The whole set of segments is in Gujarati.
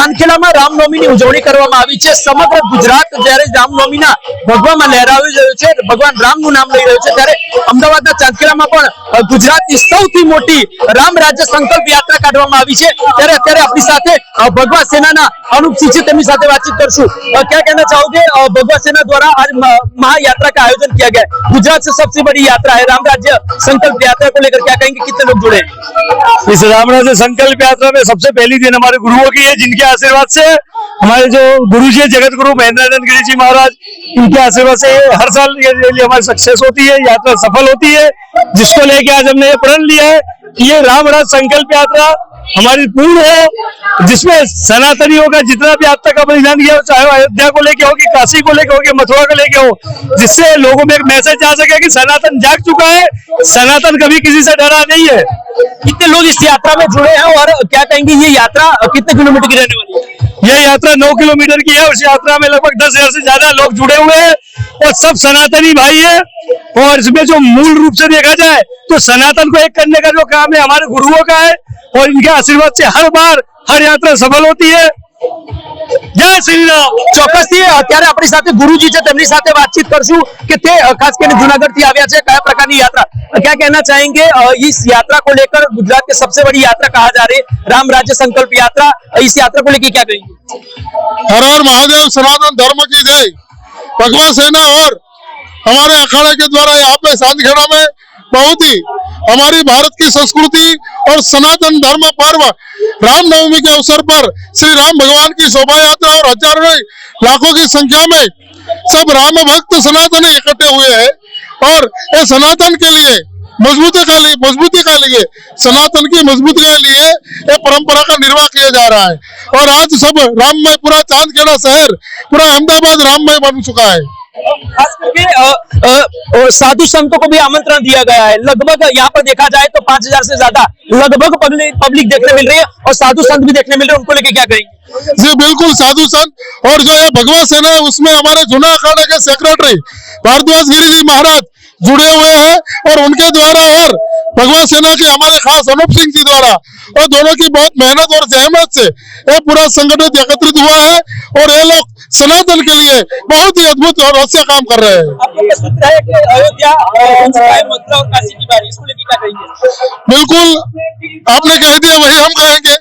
ચાંદખેડામાં રામનવમીની ઉજવણી કરવામાં આવી છે. સમગ્ર ગુજરાત જ્યારે રામનવમીના ભગવામાં લહેરાવી રહ્યું છે, ભગવાન રામનું નામ લઈ રહ્યું છે, ત્યારે અમદાવાદના ચાંદખેડામાં પણ અ, ગુજરાતની સૌથી મોટી રામ રાજ્ય સંકલ્પ યાત્રા કાઢવામાં આવી છે ત્યારે અત્યારે આપણી સાથે અ, ભગવા સેનાના અનુપસિંહ છે તેમની સાથે बातचीत करशु अ, क्या कहना चाहोगे अ, भगवा सेना द्वारा आज म- महायात्रा का आयोजन किया गया है गुजरात से सबसे बड़ी यात्रा है राम राज्य संकल्प यात्रा को लेकर क्या कहेंगे कितने लोग जुड़े हैं? इस रामराज संकल्प यात्रा में सबसे पहली दिन हमारे गुरुओं की है जिनके आशीर्वाद से हमारे जो गुरु जी हैं, जगत गुरु महेंद्रानंद गिरी जी महाराज इनके आशीर्वाद से ये हर साल ये रैली हमारी सक्सेस होती है यात्रा सफल होती है जिसको लेके आज हमने ये प्रण लिया है कि ये रामराज संकल्प यात्रा हमारी पूर्ण हो जिसमें सनातनियों का जितना भी आज तक का बलिदान किया हो चाहे अयोध्या को लेके हो कि काशी को लेके हो कि मथुरा को लेके हो जिससे लोगों में एक मैसेज जा सके कि सनातन जाग चुका है सनातन कभी किसी से डरा नहीं है। कितने लोग इस यात्रा में जुड़े हैं और क्या कहेंगे ये यात्रा कितने किलोमीटर की रहने वाली है? यह यात्रा नौ किलोमीटर की है उस यात्रा में लगभग दस हज़ार से ज़्यादा लोग जुड़े हुए हैं और सब सनातनी भाई है। और इसमें जो मूल रूप से देखा जाए तो सनातन को एक करने का जो काम है हमारे गुरुओं का है और इनके आशीर्वाद से हर बार हर यात्रा सफल होती है। जय श्री राम चौक्स અત્યારે अपनी गुरु जी से बातचीत સાથે વાતચીત કરશું કે તે ખાસ કરીને જુનાગઢ થી क्या कहना चाहेंगे इस यात्रा को लेकर गुजरात के सबसे बड़ी यात्रा कहा जा रही है राम राज्य संकल्प यात्रा इस यात्रा को लेकर क्या कहेंगे हर हर महादेव सनातन धर्म की जय भगवान सेना और हमारे अखाड़े के द्वारा यहाँ पे साधखेड़ा में बहुत ही हमारी भारत की संस्कृति और सनातन धर्म पर्व रामनवमी के अवसर पर श्री राम भगवान की शोभा यात्रा और हज़ारों लाखों की संख्या में सब राम भक्त सनातनी इकट्ठे हुए हैं और ये सनातन के लिए मजबूती का लिए, मजबूती का लिए, सनातन की मजबूती के लिए ये परंपरा का निर्वाह किया जा रहा है। और आज सब राममय पूरा चाँद चांदखेड़ा शहर पूरा अहमदाबाद राममय बन चुका है। खास करके साधु संतों को भी आमंत्रण दिया गया है। लगभग यहाँ पर देखा जाए तो पाँच हज़ार से ज़्यादा लगभग पब्लिक पब्लिक देखने मिल रही है और साधु संत भी देखने मिल रहे हैं। उनको लेके क्या कहेंगे जी, बिल्कुल, साधु संत और जो है भगवा सेना है, उसमें हमारे जुना अखाड़ा के सेक्रेटरी भारद्वाज गिरी जी महाराज जुड़े हुए हैं और उनके द्वारा और भगवा सेना के हमारे खास अनूप सिंह जी द्वारा और दोनों की बहुत मेहनत और जहमत से ये पूरा संगठन एकत्रित हुआ है और ये लोग सनातन के लिए बहुत ही अद्भुत और अच्छा काम कर रहे हैं आपको क्या सूत्र है कि अयोध्या अ, बन चुका है मथुरा और काशी की बारी इसको लेके क्या कहेंगे बिल्कुल आपने कह दिया वही हम कहेंगे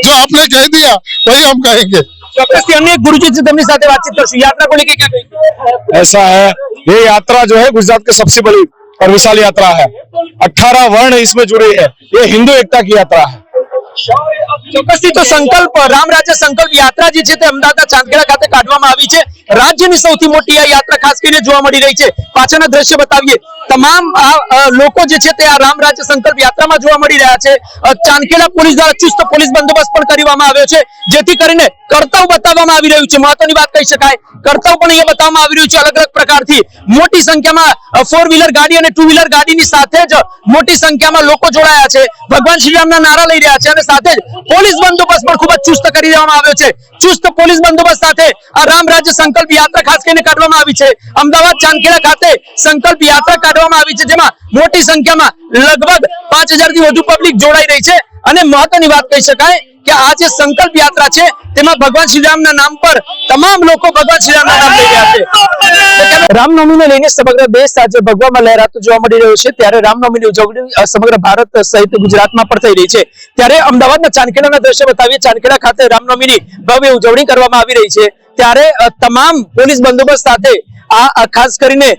जो आपने कह दिया वही हम कहेंगे ચોક્કસથી અન્ય ગુરુજી છે તેમની સાથે વાતચીત કરશું યાત્રા को लेके क्या कहेंगे ऐसा है ये यात्रा जो है गुजरात की सबसे बड़ी और विशाल यात्रा है अठारह वर्ण इसमें जुड़े हैं ये हिंदू एकता की यात्रा है ચાંદખેડા પોલીસ દ્વારા ચુસ્ત પોલીસ બંદોબસ્ત પણ કરવામાં આવ્યો છે. જેથી કરીને કર્તવ્ય બતાવવામાં આવી રહ્યું છે. મહત્વની વાત કહી શકાય. કર્તવ્ય પણ અહીંયા બતાવવામાં આવી રહ્યું છે અલગ અલગ પ્રકારથી. મોટી સંખ્યામાં ફોર વ્હીલર ગાડી અને ટુ વ્હીલર ગાડીની સાથે જ મોટી સંખ્યામાં લોકો જોડાયા છે. ભગવાન શ્રીરામના નારા લઈ રહ્યા છે અને સાથે જ પોલીસ બંદોબસ્ત પણ ખૂબ જ ચુસ્ત કરી દેવામાં આવ્યો છે. ચુસ્ત પોલીસ બંદોબસ્ત સાથે આ રામ રાજ્ય સંકલ્પ યાત્રા ખાસ કરીને કાઢવામાં આવી છે. અમદાવાદ ચાંદખેડા ખાતે સંકલ્પ યાત્રા કાઢવામાં આવી છે, જેમાં મોટી સંખ્યામાં લગભગ પાંચથી વધુ પબ્લિક જોડાઈ રહી છે. અને મહત્વની વાત કહી શકાય કે આ જે સંકલ્પ યાત્રા છે, તેમાં ભગવાન શ્રીરામના નામ પર તમામ લોકો ભગવાન શ્રીરામના નામ લઈ રહ્યા છે. રામનવમીને લઈને સમગ્ર દેશ આજે ભગવાનમાં લહેરાતો જોવા મળી રહ્યો છે. ત્યારે રામનવમીની ઉજવણી સમગ્ર ભારત સહિત ગુજરાતમાં પણ થઈ રહી છે. ત્યારે અમદાવાદના ચાંદખેડાના દ્રશ્ય બતાવીએ. ચાંદખેડા ખાતે રામનવમીની ભવ્ય ઉજવણી કરવામાં આવી રહી છે. ત્યારે તમામ પોલીસ બંદોબસ્ત સાથે આ ખાસ કરીને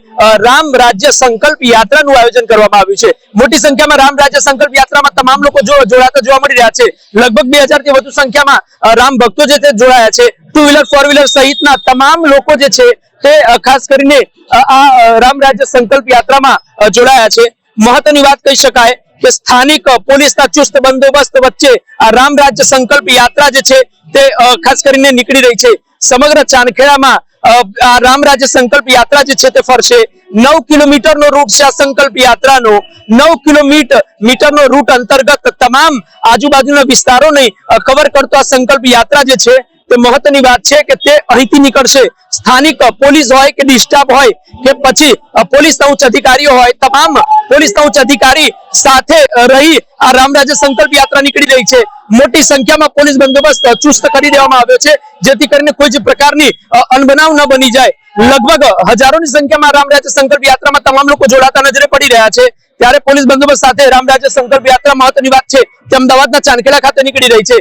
રામ રાજ્ય સંકલ્પ યાત્રાનું આયોજન કરવામાં આવ્યું છે. મોટી સંખ્યામાં રામ રાજ્ય સંકલ્પ યાત્રામાં તમામ લોકો જોડાતા જોવા મળી રહ્યા છે. લગભગ બેથી વધુ સંખ્યામાં રામ ભક્તો જે તે જોડાયા છે. ટુ વ્હીલર ફોર વ્હીલર સહિતના તમામ લોકો જે છે, તે ખાસ કરીને આ રામ રાજ્ય સંકલ્પ યાત્રામાં જોડાયા છે. મહત્વની વાત કહી શકાય કે સ્થાનિક પોલીસના ચુસ્ત બંદોબસ્ત વચ્ચે આ રામ રાજ્ય સંકલ્પ યાત્રા જે છે, તે ખાસ કરીને નીકળી રહી છે. સમગ્ર ચાંદખેડામાં આ રામ રાજ્ય સંકલ્પ યાત્રા જે છે તે ફરશે. નવ કિલોમીટરનો રૂટ છે આ સંકલ્પ યાત્રાનો. નવ કિલોમીટર મીટરનો રૂટ અંતર્ગત તમામ આજુબાજુના વિસ્તારોને કવર કરતો આ સંકલ્પ યાત્રા જે છે તે મહત્વની વાત છે કે તે અહીંથી નીકળશે. સ્થાનિક પોલીસ હોય કે ડિસ્ટાફ હોય કે પછી પોલીસના ઉચ્ચ અધિકારીઓ હોય, તમામ પોલીસના ઉચ્ચ અધિકારી સાથે રહી આ રામરાજ્ય સંકલ્પ યાત્રા નીકળી રહી છે. મોટી સંખ્યામાં પોલીસ બંદોબસ્ત ચુસ્ત કરી દેવામાં આવ્યો છે, જેથી કરીને કોઈ જ પ્રકારની અનબનાવ ન બની જાય. લગભગ હજારોની સંખ્યામાં રામરાજ્ય સંકલ્પ યાત્રામાં તમામ લોકો જોડાતા નજરે પડી રહ્યા છે. ત્યારે પોલીસ બંદોબસ્ત સાથે રામરાજ્ય સંકલ્પ યાત્રા મહત્વની વાત છે તે અમદાવાદના ચાંદખેડા ખાતે નીકળી રહી છે.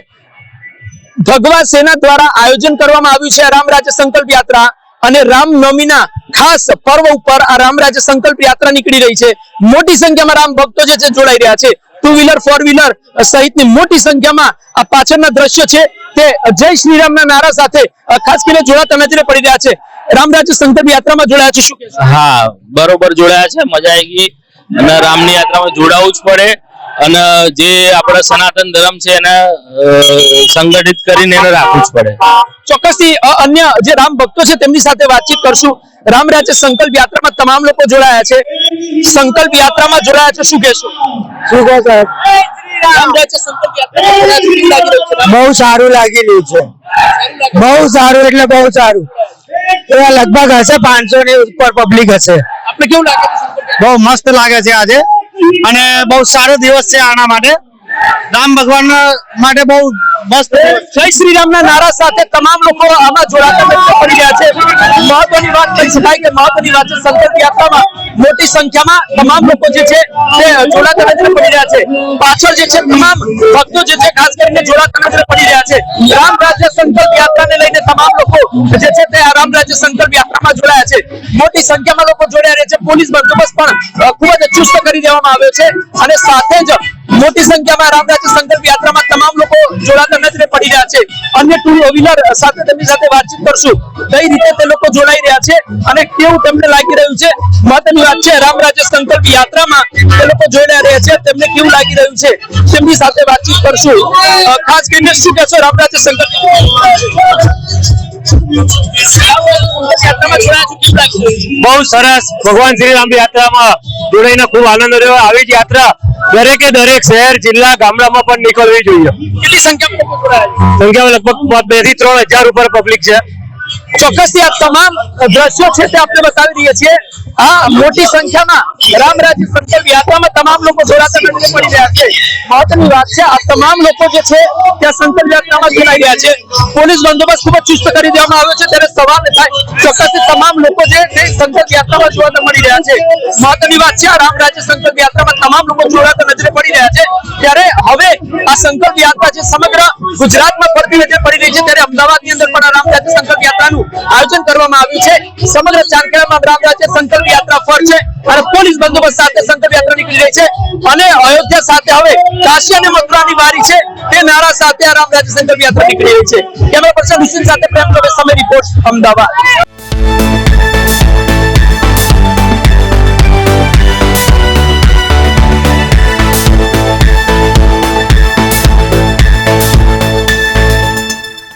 ભગવા સેના દ્વારા આયોજન કરવામાં આવ્યું છે રામ રાજ્ય સંકલ્પ યાત્રા. અને રામનવમીના ખાસ પર્વ ઉપર આ રામ રાજ્ય સંકલ્પ યાત્રા નીકળી રહી છે. મોટી સંખ્યામાં રામ ભક્તો જે છે જોડાઈ રહ્યા છે. ટુ વ્હીલર ફોર વ્હીલર સહિતની મોટી સંખ્યામાં આ પાછળના દ્રશ્યો છે. તે જય શ્રીરામના નારા સાથે ખાસ કરીને જોડાતા નજરે પડી રહ્યા છે. રામ રાજ્ય સંકલ્પ યાત્રામાં જોડાયા છે, શું હા, બરોબર જોડાયા છે, મજા આવી ગઈ. અને રામની યાત્રામાં જોડાવું જ પડે. અને જે આપણા સનાતન ધર્મ છે એને સંગઠિત કરીને એને રાખવું જ પડે. ચોક્કસથી અન્ય જે રામ ભક્તો છે તેમની સાથે વાતચીત કરશું. રામ રાજ્ય સંકલ્પ યાત્રામાં તમામ લોકો જોડાયા છે. સંકલ્પ યાત્રામાં જોડાયા છે શું કહેશો? શું કહો સાહેબ? બહુ સારું લાગી રહ્યું છે. બહુ સારું એટલે બહુ સારું. એવા લગભગ હશે પાંચસો ની ઉપર પબ્લિક હશે. આપણે કેવું લાગે છે સંકલ્પ યાત્રા? બહુ મસ્ત લાગે છે આજે. અને બહુ સારો દિવસ છે આના માટે. રામ ભગવાન માટે બહુ મસ્ત. જય શ્રી રામના નારા સાથે તમામ લોકો આમાં જોડાતા પડી રહ્યા છે. મહત્વની વાત કહી શકાય કે મહત્વની વાત છે સંકલ્પ યાત્રામાં મોટી સંખ્યામાં તમામ લોકો જે છે તે જોડાતા નજરે પડી રહ્યા છે. પાછળ જે છે તમામ ભક્તો જે છે ખાસ કરીને જોડાતા નજરે પડી રહ્યા છે. રામ રાજ્ય સંકલ્પ યાત્રાને લઈને તમામ લોકો જે છે તે રામ રાજ્ય સંકલ્પ યાત્રામાં જોડાયા છે. મોટી સંખ્યામાં લોકો જોડાયા રહ્યા છે. પોલીસ બંદોબસ્ત પણ ખૂબ જ ચુસ્ત કરી દેવામાં આવ્યો છે. અને સાથે જ મોટી સંખ્યામાં રામ રાજ્ય સંકલ્પ યાત્રામાં તમામ લોકો જોડાતા નજરે પડી રહ્યા છે. અન્ય ટુ વ્હીલર સાથે તેમની સાથે વાતચીત કરશું. કઈ રીતે તે લોકો જોડાઈ રહ્યા છે અને કેવું તેમને લાગી રહ્યું છે? મહત્વની વાત છે, રામ રાજ્ય સંકલ્પ યાત્રામાં તે લોકો જોડાઈ રહ્યા છે. તેમને કેવું લાગી રહ્યું છે? તેમની સાથે વાતચીત કરશું. ખાસ કરીને શું કહેશો રામ રાજ્ય સંકલ્પ? બહુ સરસ. ભગવાન શ્રી રામ યાત્રામાં જોડાઈને ખૂબ આનંદ રહ્યો. આવી જ યાત્રા દરેકે દરેક શહેર જિલ્લા ગામડામાં પણ નીકળવી જોઈએ. કેટલી સંખ્યામાં લોકો જોડાયા છે? સંખ્યા લગભગ બેથી ત્રણ હજાર ઉપર પબ્લિક છે. ચોક્કસથી આ તમામ દ્રશ્યો છે તે આપણે બતાવી દઈએ છીએ. આ મોટી સંખ્યામાં રામ સંકલ્પ યાત્રામાં તમામ લોકો જોડાતા નજરે પડી રહ્યા છે. મહત્વની વાત છે, આ તમામ લોકો જે છે ત્યાં સંકલ્પ યાત્રામાં જોડાઈ રહ્યા છે. પોલીસ બંદોબસ્ત ખૂબ ચુસ્ત કરી દેવામાં આવ્યો છે, ત્યારે સવાલ થાય, ચોક્કસથી તમામ લોકો જે તે સંકલ્પ યાત્રામાં જોડાતા મળી રહ્યા છે. મહત્વની વાત છે, આ રામ રાજ્ય સંકલ્પ યાત્રામાં તમામ લોકો જોડાતા નજરે પડી રહ્યા છે. ત્યારે હવે આ સંકલ્પ યાત્રા જે સમગ્ર ગુજરાતમાં ફરતી નજરે પડી રહી છે, ત્યારે અમદાવાદની અંદર પણ આ રામ સંકલ્પ સંકલ્પ યાત્રાનું આયોજન કરવામાં આવ્યું છે. સમગ્ર ચારખેડામાં ગ્રામ રાજ્ય સંકલ્પ યાત્રા ફરશે અને પોલીસ બંદોબસ્ત સાથે સંકલ્પ યાત્રા નીકળી રહી છે. અને અયોધ્યા સાથે હવે કાશી અને મથુરાની વારી છે. તે નારા સાથે આ રામ રાજ્ય સંકલ્પ યાત્રા નીકળી રહી છે. કેમેરા પર્સન હુસેન સાથે પ્રેમ સમય રિપોર્ટ અમદાવાદ.